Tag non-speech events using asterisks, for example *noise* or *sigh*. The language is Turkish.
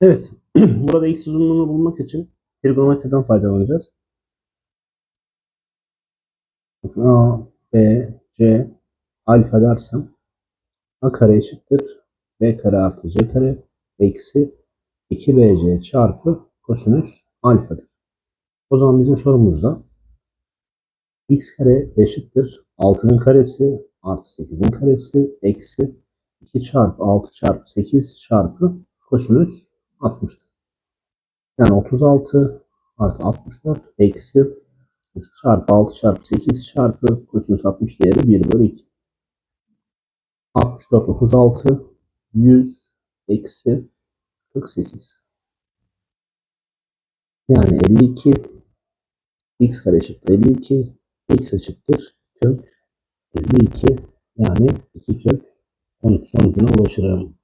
Evet. *clears throat* Burada x uzunluğunu bulmak için trigonometriden faydalanacağız. A, B, C alfa dersem A kare eşittir B kare artı C kare eksi 2BC çarpı kosinüs alfadır. O zaman bizim sorumuzda x kare eşittir 6'nın karesi artı 8'in karesi eksi 2 çarpı 6 çarpı 8 çarpı kosinüs 60. Yani 36 artı 64 eksi 2 çarpı 6 çarpı 8 çarpı kosinüs 60 değeri 1 bölü 2. 64 36 100 eksi 48. Yani 52 x kare eşittir 52 x eşittir kök 52 yani 2 kök 13 sonucuna ulaşırım.